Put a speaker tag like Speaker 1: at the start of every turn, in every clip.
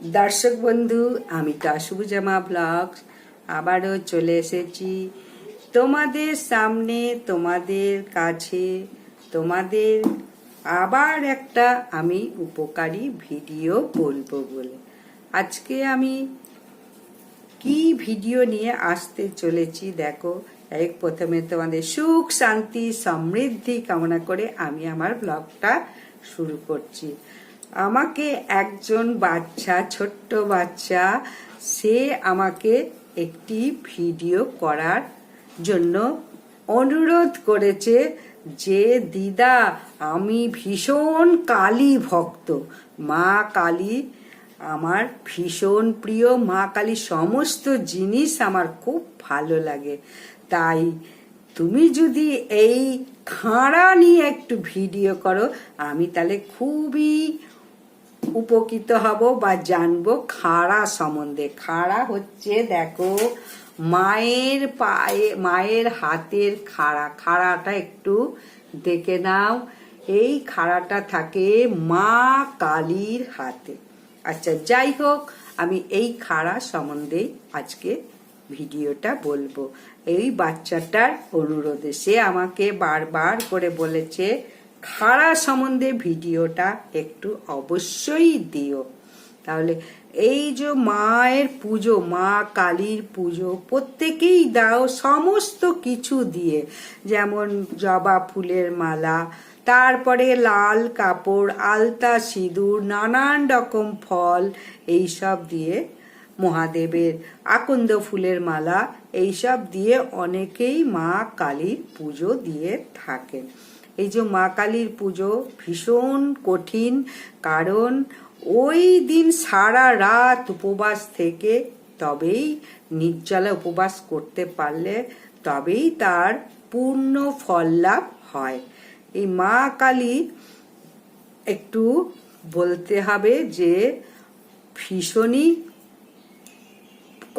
Speaker 1: দর্শক বন্ধু, আমি কাশুজামা ব্লগ। আবারও চলে এসেছি তোমাদের সামনে, তোমাদের কাছে, তোমাদের আবার একটা আমি উপকারী ভিডিও বলব বলে। আজকে আমি কি ভিডিও নিয়ে আসতে চলেছি দেখো, এক প্রথমে তোমাদের সুখ, শান্তি, সমৃদ্ধি কামনা করে আমি আমার ব্লগটা শুরু করছি। আমাকে একজন বাচ্চা, ছোট্ট বাচ্চা, সে আমাকে একটি ভিডিও করার জন্য অনুরোধ করেছে যে, দিদা, আমি ভীষণ কালী ভক্ত। মা কালী, আমার ভীষণ প্রিয় মা কালী, সমস্ত জিনিস আমার খুব ভালো লাগে। তাই তুমি যদি এই খাঁড়া নিয়ে একটু ভিডিও করো, আমি তাহলে খুবই উপকৃত হব বা জানব খাড়া সম্বন্ধে। খাড়া হচ্ছে দেখো, মায়ের পায়ে, মায়ের হাতের খাড়া। খাড়াটা একটু দেখে নাও। এই খাড়াটা থাকে মা কালীর হাতে। আচ্ছা যাই হোক, আমি এই খাড়া সম্বন্ধে আজকে ভিডিওটা বলব। এই বাচ্চাটার অনুরোধে। সে আমাকে বারবার করে বলেছে খাড়া সম্বন্ধে ভিডিওটা একটু অবশ্যই দিও। তাহলে এই যে মায়ের পুজো, মা কালীর পুজো, প্রত্যেকেই দাও সমস্ত কিছু দিয়ে। যেমন জবা ফুলের মালা, তারপরে লাল কাপড়, আলতা সিঁদুর, নানান রকম ফল এইসব দিয়ে মহাদেবের আকন্দ ফুলের মালা এইসব দিয়ে অনেকেই মা কালীর পুজো দিয়ে থাকেন। এই যে মা কালীর পুজো ভীষণ কঠিন, কারণ ওই দিন সারা রাত উপবাস থেকে তবেই নির্জলা উপবাস করতে পারলে তবেই তার পূর্ণ ফল লাভ হয়। এই মা কালী একটু বলতে হবে যে ভীষণই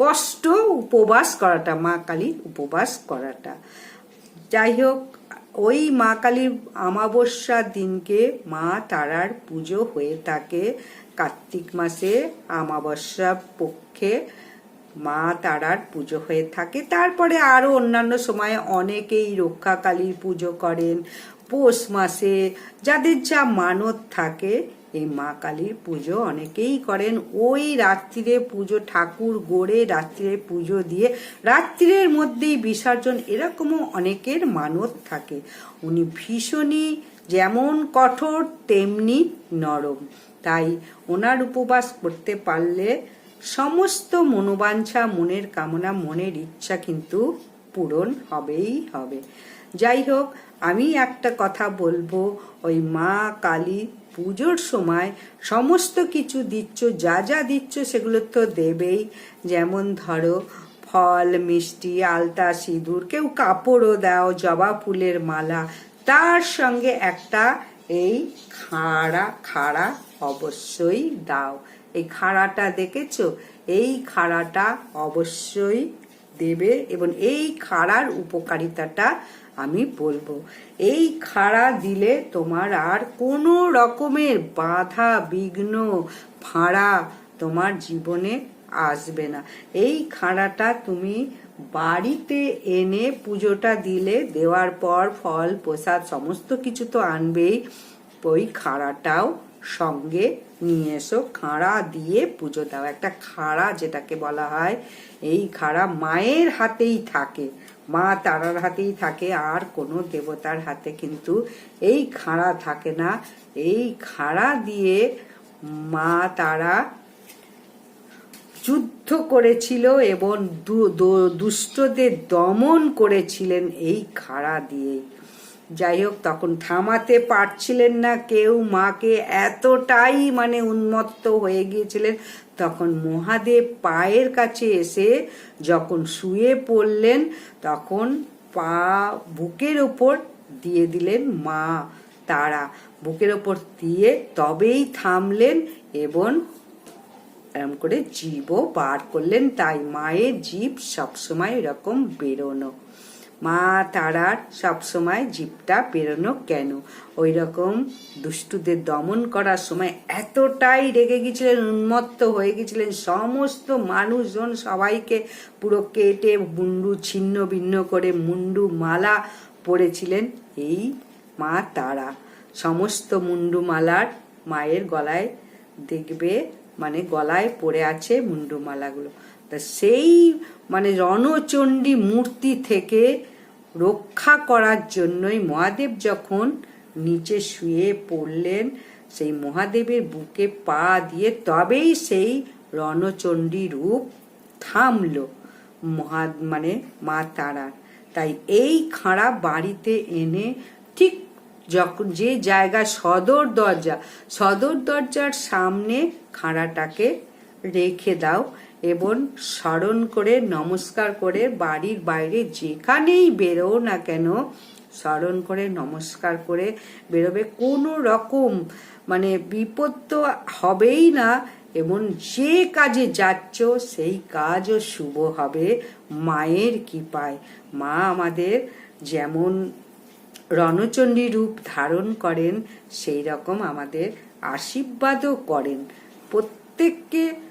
Speaker 1: কষ্ট উপবাস করাটা, মা কালীর উপবাস করাটা। যাই হোক ওই মা কালীর আমাবস্যার দিনকে মা তারার পুজো হয়ে থাকে কার্তিক মাসে আমাবস্যা পক্ষে মা তারার পুজো হয়ে থাকে। তারপরে আরও অন্যান্য সময়ে অনেকেই রক্ষাকালীর পুজো করেন। পৌষ মাসে যাদের যা মানত থাকে এই মা কালীর পুজো অনেকেই করেন। ওই রাত্রিরে পুজো, ঠাকুর গড়ে রাত্রিরে পুজো দিয়ে রাত্রিরের মধ্যেই বিসর্জন এরকমও অনেকের মানত থাকে। উনি ভীষণই যেমন কঠোর, তেমনি নরম। তাই ওনার উপবাস করতে পারলে সমস্ত মনোবাঞ্ছা, মনের কামনা, মনের ইচ্ছা কিন্তু পূরণ হবেই হবে। যাই হোক আমি একটা কথা বলব, ওই মা কালী পুজোর সময় সমস্ত কিছু দিচ্ছ, যা যা দিচ্ছ সেগুলো তো দেবেই। যেমন ধরো, ফল, মিষ্টি, আলতা, সিঁদুর, কেউ কাপড়ও দাও, জবা ফুলের মালা, তার সঙ্গে একটা এই খাড়া খাড়া অবশ্যই দাও। এই খাড়াটা দেখেছ? এই খাড়াটা অবশ্যই দেবে এবং এই খাড়ার উপকারিতাটা আমি বলব, এই খাড়া দিলে তোমার আর কোনো রকমের বাধা, বিঘ্ন, ফাঁড়া তোমার জীবনে আসবে না। এই খাড়াটা তুমি বাড়িতে এনে পুজোটা দিলে, দেওয়ার পর ফল, প্রসাদ, সমস্ত কিছু তো আনবেই, ওই খাড়াটাও সঙ্গে নিয়ে এসো, খাড়া দিয়ে পুজো দাও। একটা খাড়া যেটাকে বলা হয়, এই খাড়া মায়ের হাতেই থাকে। মা তারার হাতেই থাকে, আর কোনো দেবতার হাতে কিন্তু এই খাড়া থাকে না। এই খাড়া দিয়ে মা তারা যুদ্ধ করেছিল এবং দুষ্টদের দমন করেছিলেন এই খাড়া দিয়েই। যাই হোক, তখন থামাতে পারছিলেন না কেউ। মাকে এতটাই মানে উন্মত্ত হয়ে গিয়েছিলেন। তখন মহাদেব পায়ের কাছে এসে যখন শুয়ে পড়লেন, তখন পা বুকের ওপর দিয়ে দিলেন মা তারা। বুকের ওপর দিয়ে তবেই থামলেন এবং এরম করে জীবও বার করলেন। তাই মায়ের জীব সবসময় এরকম বেরোনো। মা তারার সবসময় জিপটা বেরোনো কেন? ওই রকম দুষ্টুদের দমন করার সময় এতটাই রেগে গেছিলেন, উন্মত্ত হয়ে গেছিলেন, সমস্ত মানুষজন সবাইকে পুরো কেটে মুন্ডু ছিন্ন ভিন্ন করে মুন্ডু মালা পড়েছিলেন এই মা তারা। সমস্ত মুন্ডু মালার মায়ের গলায় দেখবে মানে গলায় পড়ে আছে মুন্ডু মালাগুলো। তা সেই মানে রণচণ্ডী মূর্তি থেকে রক্ষা করার জন্যই মহাদেব যখন নিচে শুয়ে পড়লেন, সেই মহাদেবের বুকে পা দিয়ে তবেই সেই রণচণ্ডী রূপ থামল মহা মানে মা তারার। তাই এই খাঁড়া বাড়িতে এনে ঠিক যখন যে জায়গা সদর দরজা, সদর দরজার সামনে খাঁড়াটাকে রেখে দাও। এবং স্মরণ করে, নমস্কার করে বাড়ির বাইরে যেখানেই বেরো না কেন, স্মরণ করে, নমস্কার করে বেরোবে। কোনো রকম মানে বিপদ তো হবেই না এবং যে কাজে যাচ্ছ সেই কাজও শুভ হবে মায়ের কৃপায়। মা আমাদের যেমন রণচণ্ডী রূপ ধারণ করেন, সেই রকম আমাদের আশীর্বাদও করেন। প্রত্যেককে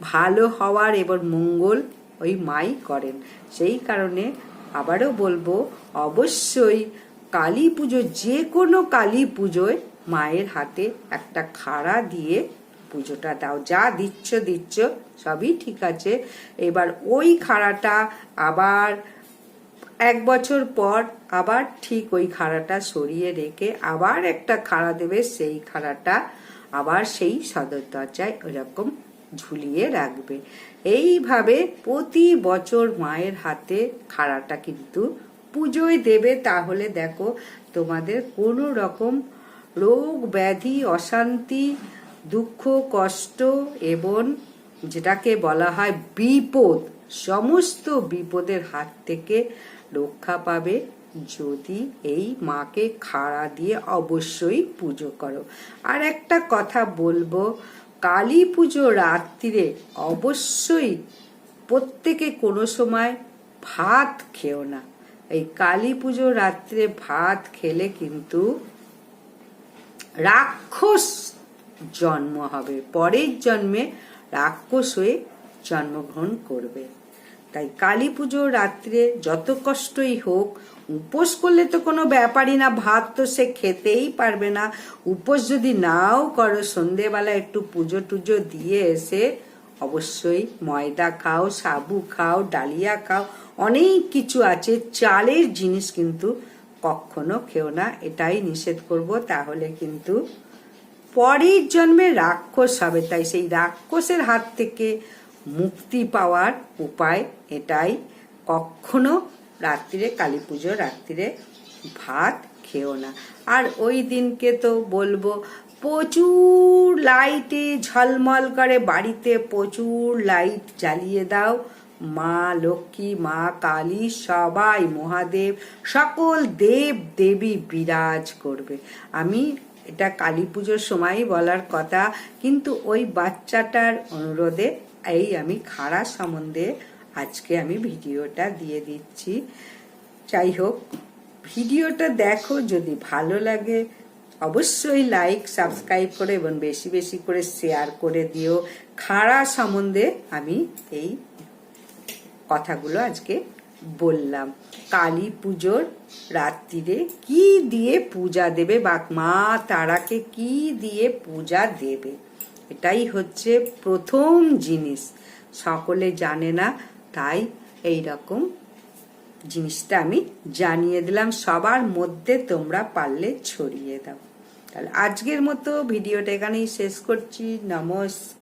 Speaker 1: ভালো হওয়ার এবার মঙ্গল ওই মাই করেন। সেই কারণে আবারও বলব, অবশ্যই কালী পুজো, যে কোনো কালী পুজোয় মায়ের হাতে একটা খাড়া দিয়ে পুজোটা দাও। যা দিচ্ছ দিচ্ছ, সবই ঠিক আছে। এবার ওই খাড়াটা আবার এক বছর পর আবার ঠিক ওই খাড়াটা সরিয়ে রেখে আবার একটা খাড়া দেবে, সেই খাড়াটা আবার সেই সদর দরজায় ওরকম ঝুলিয়ে রাখবে। এইভাবে প্রতি বছর মায়ের হাতে খাড়াটা কিন্তু পুজোয় দেবে। তাহলে দেখো তোমাদের কোনো রকম রোগ, ব্যাধি, অশান্তি, দুঃখ, কষ্ট এবং যেটাকে বলা হয় বিপদ, সমস্ত বিপদের হাত থেকে রক্ষা পাবে যদি এই মাকে খাড়া দিয়ে অবশ্যই পুজো করো। আর একটা কথা বলব কালী পুজো রাত্রিরে অবশ্যই প্রত্যেকে কোনো সময় ভাত খেও না। এই কালী পুজো রাত্রে ভাত খেলে কিন্তু রাক্ষস জন্ম হবে। পরের জন্মে রাক্ষস হয়ে জন্মগ্রহণ করবে। তাই কালী পুজো রাত্রে যত কষ্টই হোক, উপোস করলে তো কোনো ব্যাপারই না, ভাত তো সে খেতেই পারবে না। উপোস যদি নাও করো, সন্ধেবেলা একটু পুজো টুজো দিয়ে এসে অবশ্যই ময়দা খাও, সাবু খাও, ডালিয়া খাও, অনেক কিছু আছে। চালের জিনিস কিন্তু কখনো খেও না, এটাই নিষেধ করব। তাহলে কিন্তু পরের জন্মে রাক্ষস হবে, তাই সেই রাক্ষসের হাত থেকে মুক্তি পাওয়ার উপায় এটাই। কখনো রাত্রিরে কালী পুজো, রাত্রিরে ভাত খেও না। আর ওই দিনকে তো বলব, প্রচুর লাইটে ঝলমল করে বাড়িতে, প্রচুর লাইট জ্বালিয়ে দাও। মা লক্ষ্মী, মা কালী, সবাই মহাদেব, সকল দেব, দেবী বিরাজ করবে। আমি এটা কালী পুজোর সময়ই বলার কথা, কিন্তু ওই বাচ্চাটার অনুরোধে এই আমি খাড়া সম্বন্ধে আজকে আমি ভিডিওটা দিয়ে দিচ্ছি। যাই হোক, ভিডিওটা দেখো, যদি ভালো লাগে অবশ্যই লাইক সাবস্ক্রাইব করে এবং বেশি বেশি করে শেয়ার করে দিও। খাড়া সম্বন্ধে আমি এই কথাগুলো আজকে বললাম। কালী পুজোর রাত্রিরে কি দিয়ে পূজা দেবে? বা মা তারাকে কি দিয়ে পূজা দেবে? এটাই হচ্ছে প্রথম জিনিস। সকলে জানে না, তাই এই রকম জিনিসটা আমি জানিয়ে দিলাম। সবার মধ্যে তোমরা পারলে ছড়িয়ে দাও। তাহলে আজকের মতো ভিডিওটা এখানেই শেষ করছি। নমস্কার।